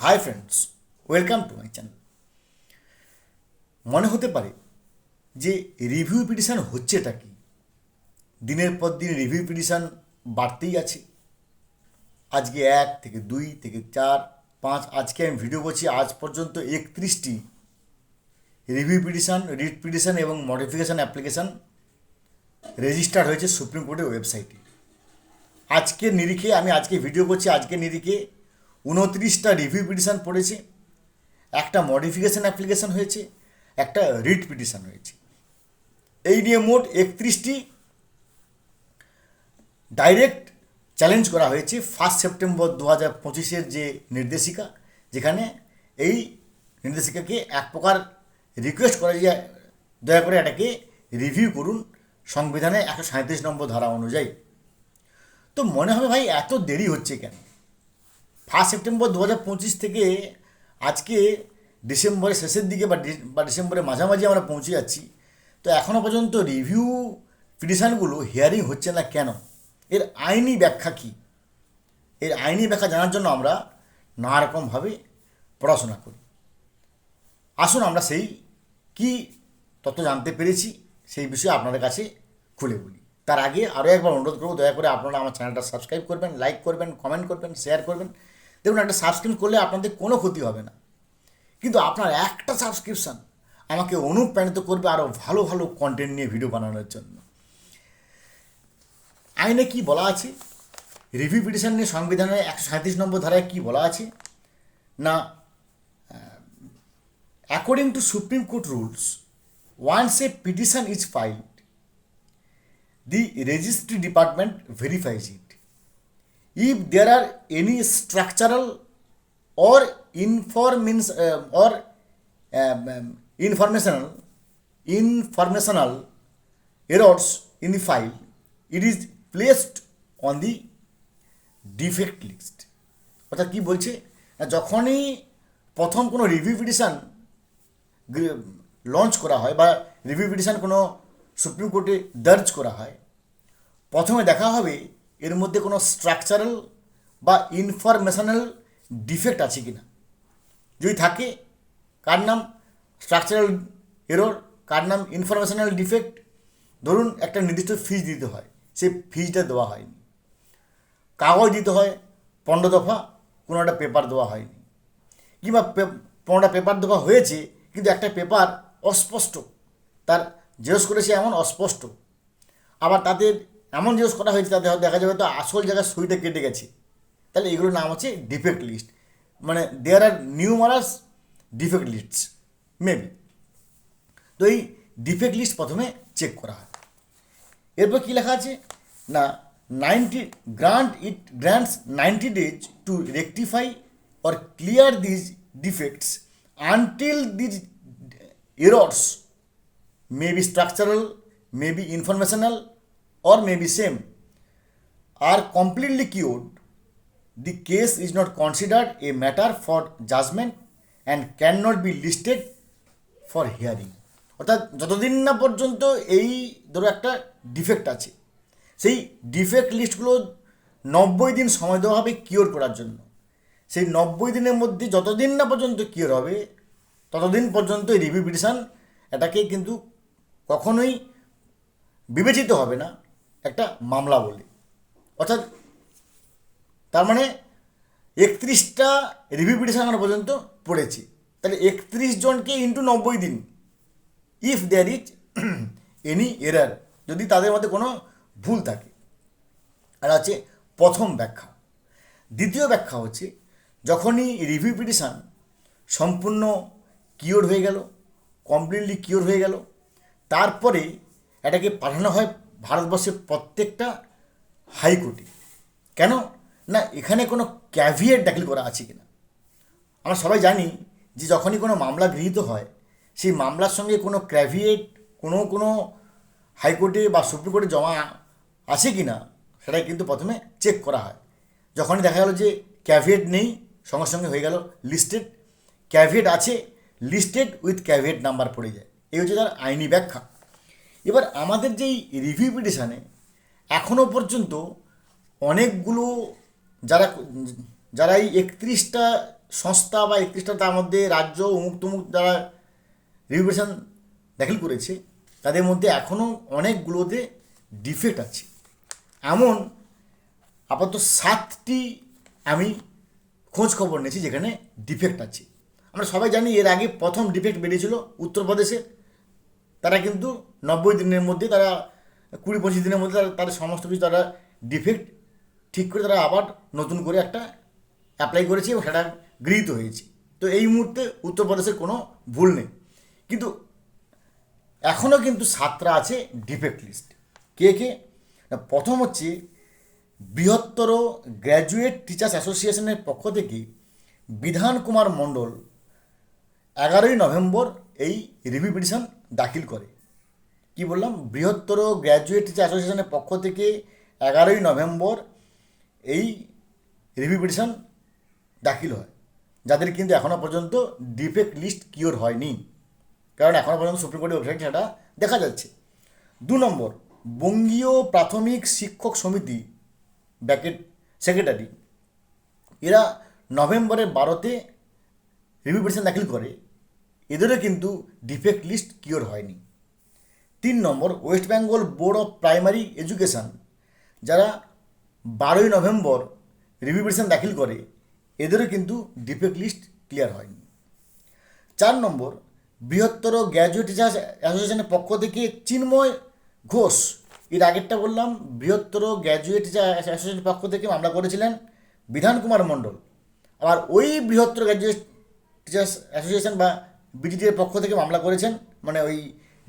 Hi friends welcome to my channel মনে হতে পারে যে রিভিউ পিটিশান হচ্ছেটা কি? দিনের পর দিন রিভিউ পিটিশান বাড়তেই আছে। আজকে এক থেকে দুই থেকে চার পাঁচ, আজকে আমি ভিডিও করছি, আজ পর্যন্ত একত্রিশটি রিভিউ পিটিশান রিট পিটিশান এবং মডিফিকেশান অ্যাপ্লিকেশান রেজিস্টার হয়েছে সুপ্রিম কোর্টের ওয়েবসাইটে আজকের নিরিখে, আমি আজকে ভিডিও করছি আজকে নিরিখে উনত্রিশটা রিভিউ পিটিশান পড়েছে, একটা মডিফিকেশান অ্যাপ্লিকেশান হয়েছে, একটা রিট পিটিশান হয়েছে। এই নিয়ে মোট একত্রিশটি ডাইরেক্ট চ্যালেঞ্জ করা হয়েছে ফার্স্ট সেপ্টেম্বর দু হাজার পঁচিশের যে নির্দেশিকা, যেখানে এই নির্দেশিকাকে এক প্রকার রিকোয়েস্ট করা যায়, দয়া করে এটাকে রিভিউ করুন সংবিধানে একশো সাঁত্রিশ নম্বর ধারা অনুযায়ী। তো মনে হবে ভাই, এত দেরি হচ্ছে কেন? ফার্স্ট সেপ্টেম্বর দু হাজার পঁচিশ থেকে আজকে ডিসেম্বরের শেষের দিকে বা বা ডিসেম্বরের মাঝামাঝি আমরা পৌঁছে যাচ্ছি। তো এখনও পর্যন্ত রিভিউ পিটিশানগুলো হিয়ারিং হচ্ছে না কেন? এর আইনি ব্যাখ্যা কী? এর আইনি ব্যাখ্যা জানার জন্য আমরা নানা রকমভাবে পড়াশোনা করি। আসুন আমরা সেই কি তথ্য জানতে পেরেছি সেই বিষয়ে আপনাদের কাছে খুলে বলি। তার আগে আরও একবার অনুরোধ করব, দয়া করে আপনারা আমার চ্যানেলটা সাবস্ক্রাইব করবেন লাইক করবেন কমেন্ট করবেন শেয়ার করবেন। দেখুন একটা সাবস্ক্রাইব করলে আপনাদের কোনো ক্ষতি হবে না। কিন্তু আপনার একটা সাবস্ক্রিপশান আমাকে অনুপ্রাণিত করবে আরও ভালো ভালো কন্টেন্ট নিয়ে ভিডিও বানানোর জন্য। আইনে কি বলা আছে? রিভিউ পিটিশন নিয়ে সংবিধানের একশো সাঁত্রিশ নম্বর ধারায় কি বলা আছে? না according to supreme court rules once a petition is filed, the registry department verifies it. If there are any structural or informins, uh, or um, um, informational informational errors in the file, it is placed on the defect list অর্থাৎ কী বলছে যখনই প্রথম কোনো review petition launch করা হয় বা review petition কোনো সুপ্রিম কোর্টে দর্জ করা হয় প্রথমে দেখা হবে এর মধ্যে কোনো স্ট্রাকচারাল বা ইনফরমেশনাল ডিফেক্ট আছে কি না যদি থাকে, কার নাম স্ট্রাকচারাল এরর কার নাম ইনফরমেশনাল ডিফেক্ট ধরুন একটা নির্দিষ্ট ফিজ দিতে হয় সেই ফিজটা দেওয়া হয়নি। কাগজ দিতে হয়, পনেরো দফা কোনো একটা পেপার দেওয়া হয়নি। কিংবা পনেরোটা পেপার দেওয়া হয়েছে, কিন্তু একটা পেপার অস্পষ্ট, তার জেরক্স করেছে এমন অস্পষ্ট। আবার তাদের এমন জিনিস করা হয়েছে তাদের দেখা যাবে তো আসল জায়গায় সইটা কেটে গেছে। তাহলে এগুলোর নাম হচ্ছে ডিফেক্ট লিস্ট মানে there are numerous defect lists maybe তো এই ডিফেক্ট লিস্ট প্রথমে চেক করা হয়। এরপর কী লেখা আছে? না ninety grant it grants ninety days to rectify or clear these defects until these errors may be structural may be informational or may be same R completely cured the case is not considered a matter for judgment and cannot be listed for hearing. অর্থাৎ যতদিন না পর্যন্ত এই ধরো একটা defect আছে, সেই defect লিস্টগুলো নব্বই দিন সময় দেওয়া হবে কিওর করার জন্য। সেই নব্বই দিনের মধ্যে যতদিন না পর্যন্ত কিওর হবে, ততদিন পর্যন্ত রিভিউ পিটিশন এটাকে কিন্তু কখনোই বিবেচিত হবে না। একটা মামলা বলে। অর্থাৎ তার মানে একত্রিশটা রিভিউ পিটিশন এখনও পর্যন্ত পড়েছি। তাহলে একত্রিশ জনকে ইন্টু নব্বই দিন। If there is any error যদি তাদের মধ্যে কোনো ভুল থাকে। আর আছে প্রথম ব্যাখ্যা। দ্বিতীয় ব্যাখ্যা হচ্ছে, যখনই রিভিউ পিটিশন সম্পূর্ণ কিওর হয়ে গেল কমপ্লিটলি কিওর হয়ে গেল, তারপরে এটাকে পাঠানো হয় ভারতবর্ষের প্রত্যেকটা হাইকোর্টে। কেন? না, এখানে কোনো ক্যাভিয়েট দাখিল করা আছে কিনা? আমরা সবাই জানি যে যখনই কোনো মামলা গৃহীত হয়, সেই মামলার সঙ্গে কোনো ক্যাভিয়েট, কোনো কোনো হাইকোর্টে বা সুপ্রিম কোর্টে জমা আছে কি না সেটাই কিন্তু প্রথমে চেক করা হয়। যখনই দেখা গেল যে ক্যাভিয়েট নেই, সঙ্গে সঙ্গে হয়ে গেল লিস্টেড। ক্যাভিয়েট আছে, লিস্টেড উইথ ক্যাভিয়েট নাম্বার পড়ে যায়। এই হচ্ছে তার আইনি ব্যাখ্যা। এবার আমাদের যেই রিভিউ পিটিশানে এখনও পর্যন্ত অনেকগুলো যারা যারা এই একত্রিশটা সংস্থা বা একত্রিশটা তার মধ্যে রাজ্য অমুক তমুক যারা রিভিউশন দাখিল করেছে, তাদের মধ্যে এখনও অনেকগুলোতে ডিফেক্ট আছে। এমন আপাতত সাতটি আমি খোঁজ খবর নিয়েছি যেখানে ডিফেক্ট আছে। আমরা সবাই জানি এর আগে প্রথম ডিফেক্ট বেরিয়েছিল উত্তরপ্রদেশে। তারা কিন্তু নব্বই দিনের মধ্যে তারা, কুড়ি পঁচিশ দিনের মধ্যে তারা, তাদের সমস্ত কিছু তারা ডিফেক্ট ঠিক করে তারা আবার নতুন করে একটা অ্যাপ্লাই করেছে এবং সেটা গৃহীত হয়েছে। তো এই মুহূর্তে উত্তরপ্রদেশের কোনো ভুল নেই। কিন্তু এখনও কিন্তু সাতটা আছে ডিফেক্ট লিস্ট কে কে? প্রথম হচ্ছে বৃহত্তর গ্র্যাজুয়েট টিচার্স অ্যাসোসিয়েশনের পক্ষ থেকে বিধান কুমার মণ্ডল এগারোই নভেম্বর এই রিভিউ পিটিশন দাখিল করে। কি বললাম? বৃহত্তর গ্র্যাজুয়েট টিচার অ্যাসোসিয়েশনের পক্ষ থেকে এগারোই নভেম্বর এই রিভিউ পিটিশন দাখিল হয়, যাদের কিন্তু এখনও পর্যন্ত ডিফেক্ট লিস্ট কিওর হয়নি। কারণ এখনও পর্যন্ত সুপ্রিম কোর্টের ওয়েবসাইট সেটা দেখা যাচ্ছে। দু নম্বর, বঙ্গীয় প্রাথমিক শিক্ষক সমিতি, ব্যাকেট সেক্রেটারি এরা নভেম্বরের বারোতে রিভিউ পিটিশন দাখিল করে। এদেরও কিন্তু ডিফেক্ট লিস্ট কিওর হয়নি। তিন নম্বর West Bengal board of primary education, যারা বারোই নভেম্বর রিভিউ দাখিল করে, এদেরও কিন্তু ডিফেক্ট লিস্ট ক্লিয়ার হয়নি। চার নম্বর, বৃহত্তর গ্র্যাজুয়েট টিচার্স অ্যাসোসিয়েশনের পক্ষ থেকে চিন্ময় ঘোষ, এর আগেরটা বললাম, বৃহত্তর গ্র্যাজুয়েট টিচার অ্যাসোসিয়েশনের পক্ষ থেকে মামলা করেছিলেন বিধান কুমার মণ্ডল। আবার ওই বৃহত্তর গ্র্যাজুয়েট টিচার্স অ্যাসোসিয়েশন বা বিটিটির পক্ষ থেকে মামলা করেছেন মানে ওই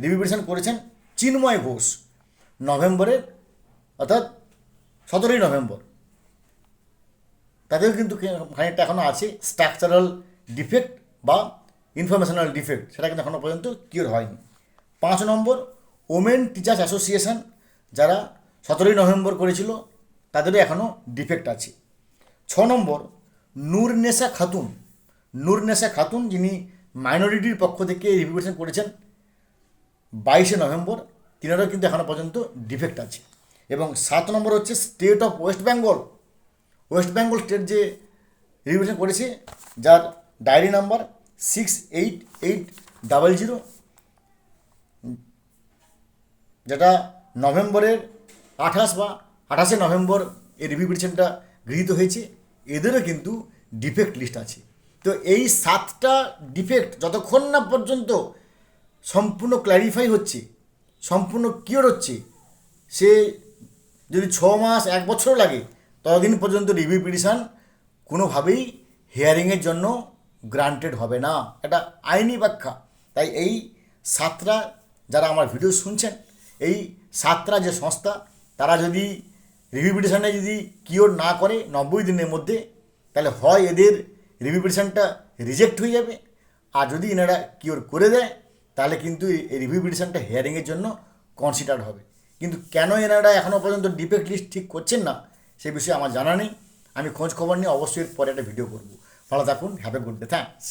রিভিউশন করেছেন চিন্ময় ঘোষ, নভেম্বরের, অর্থাৎ সতেরোই নভেম্বর। তাদেরও কিন্তু খানিকটা এখনও আছে স্ট্রাকচারাল ডিফেক্ট বা ইনফরমেশনাল ডিফেক্ট সেটা কিন্তু এখনও পর্যন্ত কিওর হয়নি। পাঁচ নম্বর ওমেন টিচার্স অ্যাসোসিয়েশন যারা সতেরোই নভেম্বর করেছিল, তাদেরও এখনও ডিফেক্ট আছে। ছ নম্বর নূরনেসা খাতুন নূরনেসা খাতুন যিনি মাইনরিটির পক্ষ থেকে রিভিউশন করেছেন বাইশে নভেম্বর তিনারও কিন্তু এখনও পর্যন্ত ডিফেক্ট আছে। এবং সাত নম্বর হচ্ছে state of West Bengal West Bengal state যে রিভিউশন করেছে, যার diary number six eight eight double zero যেটা নভেম্বরের আঠাশ বা আঠাশে নভেম্বর এই রিভিউ পিটিশনটা গৃহীত হয়েছে, এদেরও কিন্তু ডিফেক্ট লিস্ট আছে। তো এই সাতটা ডিফেক্ট যতক্ষণ না পর্যন্ত সম্পূর্ণ ক্ল্যারিফাই হচ্ছে, সম্পূর্ণ কিওর হচ্ছে। সে যদি ছ মাস, এক বছর লাগে, ততদিন পর্যন্ত রিভিউ পিটিশন কোনোভাবেই হিয়ারিংয়ের জন্য গ্রান্টেড হবে না। এটা আইনি ব্যাখ্যা। তাই এই সাতটা যারা আমার ভিডিও শুনছেন, এই সাতটা যে সংস্থা, তারা যদি রিভিউ পিটিশনে যদি কিওর না করে নব্বই দিনের মধ্যে, তাহলে হয় এদের রিভিউ পিটিশনটা রিজেক্ট হয়ে যাবে। আর যদি এনারা কিওর করে দেয় তাহলে কিন্তু এই রিভিউ পিটিশনটা হিয়ারিংয়ের জন্য কনসিডার হবে। কিন্তু কেন এনারা এখনও পর্যন্ত ডিফেক্ট লিস্ট ঠিক করছেন না, সে বিষয়ে আমার জানা নেই। আমি খোঁজ খবর নিয়ে অবশ্যই পরে একটা ভিডিও করব। ভালো থাকুন have a good day thanks